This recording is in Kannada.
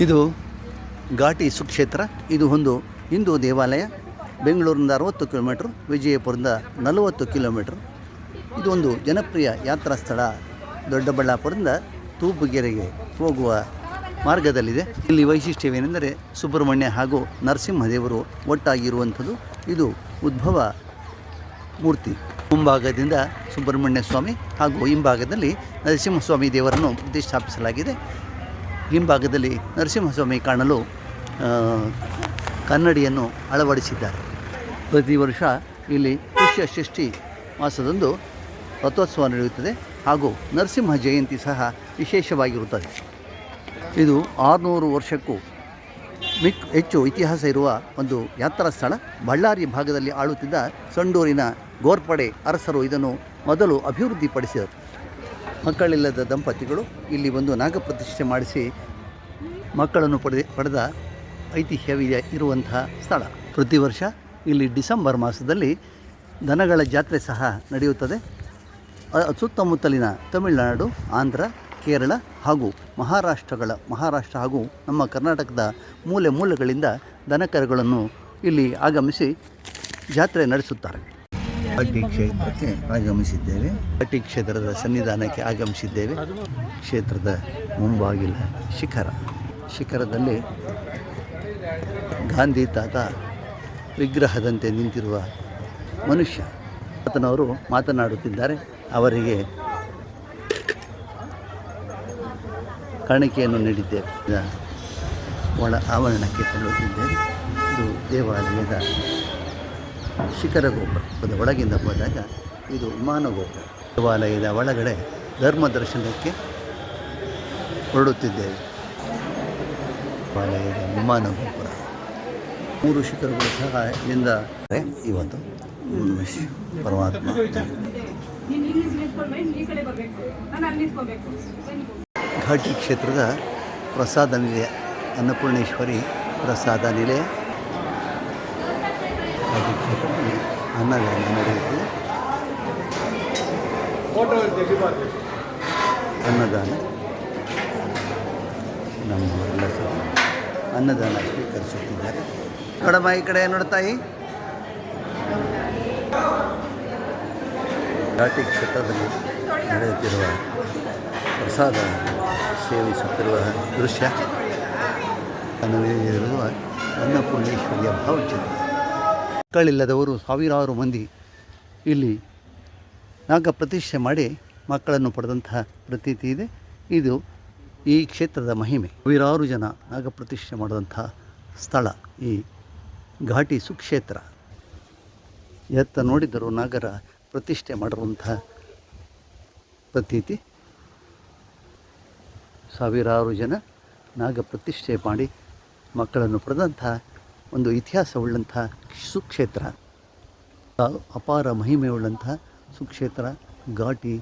ಇದು ಘಾಟಿ ಸುಕ್ಷೇತ್ರ. ಇದು ಒಂದು ಹಿಂದೂ ದೇವಾಲಯ. ಬೆಂಗಳೂರಿನಿಂದ ಅರವತ್ತು ಕಿಲೋಮೀಟ್ರ್, ವಿಜಯಪುರದಿಂದ ನಲವತ್ತು ಕಿಲೋಮೀಟ್ರ್. ಇದು ಒಂದು ಜನಪ್ರಿಯ ಯಾತ್ರಾ ಸ್ಥಳ. ದೊಡ್ಡಬಳ್ಳಾಪುರದಿಂದ ತೂಪುಗೆರೆಗೆ ಹೋಗುವ ಮಾರ್ಗದಲ್ಲಿದೆ. ಇಲ್ಲಿ ವೈಶಿಷ್ಟ್ಯವೇನೆಂದರೆ ಸುಬ್ರಹ್ಮಣ್ಯ ಹಾಗೂ ನರಸಿಂಹದೇವರು ಒಟ್ಟಾಗಿರುವಂಥದ್ದು. ಇದು ಉದ್ಭವ ಮೂರ್ತಿ. ಮುಂಭಾಗದಿಂದ ಸುಬ್ರಹ್ಮಣ್ಯ ಸ್ವಾಮಿ ಹಾಗೂ ಹಿಂಭಾಗದಲ್ಲಿ ನರಸಿಂಹಸ್ವಾಮಿ ದೇವರನ್ನು ಪ್ರತಿಷ್ಠಾಪಿಸಲಾಗಿದೆ. ಹಿಂಭಾಗದಲ್ಲಿ ನರಸಿಂಹಸ್ವಾಮಿ ಕಾಣಲು ಕನ್ನಡಿಯನ್ನು ಅಳವಡಿಸಿದ್ದಾರೆ. ಪ್ರತಿ ವರ್ಷ ಇಲ್ಲಿ ಪುಷ್ಯ ಷಷ್ಠಿ ಮಾಸದಂದು ರಥೋತ್ಸವ ನಡೆಯುತ್ತದೆ ಹಾಗೂ ನರಸಿಂಹ ಜಯಂತಿ ಸಹ ವಿಶೇಷವಾಗಿರುತ್ತದೆ. ಇದು ಆರುನೂರು ವರ್ಷಕ್ಕೂ ಮಿಕ್, ಹೆಚ್ಚು ಇತಿಹಾಸ ಇರುವ ಒಂದು ಯಾತ್ರಾ ಸ್ಥಳ. ಬಳ್ಳಾರಿ ಭಾಗದಲ್ಲಿ ಆಳುತ್ತಿದ್ದ ಸಂಡೂರಿನ ಗೋರ್ಪಡೆ ಅರಸರು ಇದನ್ನು ಮೊದಲು ಅಭಿವೃದ್ಧಿಪಡಿಸಿದರು. ಮಕ್ಕಳಿಲ್ಲದ ದಂಪತಿಗಳು ಇಲ್ಲಿ ಬಂದು ನಾಗಪ್ರತಿಷ್ಠೆ ಮಾಡಿಸಿ ಮಕ್ಕಳನ್ನು ಪಡೆದ ಪಡೆದ ಐತಿಹ್ಯವಿದೆ ಇರುವಂತಹ ಸ್ಥಳ. ಪ್ರತಿ ವರ್ಷ ಇಲ್ಲಿ ಡಿಸೆಂಬರ್ ಮಾಸದಲ್ಲಿ ದನಗಳ ಜಾತ್ರೆ ಸಹ ನಡೆಯುತ್ತದೆ. ಸುತ್ತಮುತ್ತಲಿನ ತಮಿಳುನಾಡು, ಆಂಧ್ರ, ಕೇರಳ ಹಾಗೂ ಮಹಾರಾಷ್ಟ್ರಗಳ, ಮಹಾರಾಷ್ಟ್ರ ಹಾಗೂ ನಮ್ಮ ಕರ್ನಾಟಕದ ಮೂಲೆ ಮೂಲೆಗಳಿಂದ ದನಕರುಗಳನ್ನು ಇಲ್ಲಿ ಆಗಮಿಸಿ ಜಾತ್ರೆ ನಡೆಸುತ್ತಾರೆ. ಘಾಟಿ ಕ್ಷೇತ್ರಕ್ಕೆ ಆಗಮಿಸಿದ್ದೇವೆ. ಪಟ್ಟಿ ಕ್ಷೇತ್ರದ ಸನ್ನಿಧಾನಕ್ಕೆ ಆಗಮಿಸಿದ್ದೇವೆ. ಕ್ಷೇತ್ರದ ಮುಂಬಾಗಿಲ ಶಿಖರ. ಶಿಖರದಲ್ಲಿ ಗಾಂಧಿ ತಾತ ವಿಗ್ರಹದಂತೆ ನಿಂತಿರುವ ಮನುಷ್ಯ. ಆತನವರು ಮಾತನಾಡುತ್ತಿದ್ದಾರೆ. ಅವರಿಗೆ ಕಾಣಿಕೆಯನ್ನು ನೀಡಿದ್ದೇವೆ. ಒಳ ಆವರಣಕ್ಕೆ ತಲುಪಿದ್ದೇವೆ ಇದು ದೇವಾಲಯದ ಶಿಖರ ಗೋಪುರ ಅದರ ಒಳಗಿಂದ ಹೋದಾಗ ಇದು ವಿಮಾನ ಗೋಪುರ ದೇವಾಲಯದ ಒಳಗಡೆ ಧರ್ಮ ದರ್ಶನಕ್ಕೆ ಹೊರಡುತ್ತಿದ್ದೇವೆ. ದೇವಾಲಯದ ವಿಮಾನ ಗೋಪುರ ಮೂರು ಶಿಖರಗಳು ಸಹ ಇಲ್ಲಿಂದ ಇವತ್ತು ಪರಮಾತ್ಮ. ಘಾಟಿ ಕ್ಷೇತ್ರದ ಪ್ರಸಾದ ನಿಲಯ, ಅನ್ನಪೂರ್ಣೇಶ್ವರಿ ಪ್ರಸಾದ ನಿಲಯ. ಅನ್ನದಾನ ನಡೆಯುತ್ತೆ ಅನ್ನದಾನ ನಮ್ಮ ಅನ್ನದಾನ ಸ್ವೀಕರಿಸುತ್ತಿದ್ದಾರೆ. ನೋಡಮ್ಮ ಈ ಕಡೆ ನೋಡ್ತಾಯಿ ಘಾಟಿ ಕ್ಷೇತ್ರದಲ್ಲಿ ನಡೆಯುತ್ತಿರುವ ಪ್ರಸಾದ ಸೇವಿಸುತ್ತಿರುವ ದೃಶ್ಯ. ಅನ್ನಪೂರ್ಣೇಶ್ವರಿಯ ಭಾವಚಿತ್ರ. ಮಕ್ಕಳಿಲ್ಲದವರು ಸಾವಿರಾರು ಮಂದಿ ಇಲ್ಲಿ ನಾಗ ಪ್ರತಿಷ್ಠೆ ಮಾಡಿ ಮಕ್ಕಳನ್ನು ಪಡೆದಂತಹ ಪ್ರತೀತಿ ಇದೆ. ಇದು ಈ ಕ್ಷೇತ್ರದ ಮಹಿಮೆ. ಸಾವಿರಾರು ಜನ ನಾಗ ಪ್ರತಿಷ್ಠೆ ಮಾಡಿದಂತಹ ಸ್ಥಳ ಈ ಘಾಟಿ ಸುಕ್ಷೇತ್ರ. ಎತ್ತ ನೋಡಿದರೂ ನಾಗರ ಪ್ರತಿಷ್ಠೆ ಮಾಡಿರುವಂತಹ ಪ್ರತೀತಿ. ಸಾವಿರಾರು ಜನ ನಾಗ ಪ್ರತಿಷ್ಠೆ ಮಾಡಿ ಮಕ್ಕಳನ್ನು ಪಡೆದಂಥ ಒಂದು ಇತಿಹಾಸವುಳ್ಳಂಥ ಸುಕ್ಷೇತ್ರ. ಅಪಾರ ಮಹಿಮೆಯುಳ್ಳಂಥ ಸುಕ್ಷೇತ್ರ ಘಾಟಿ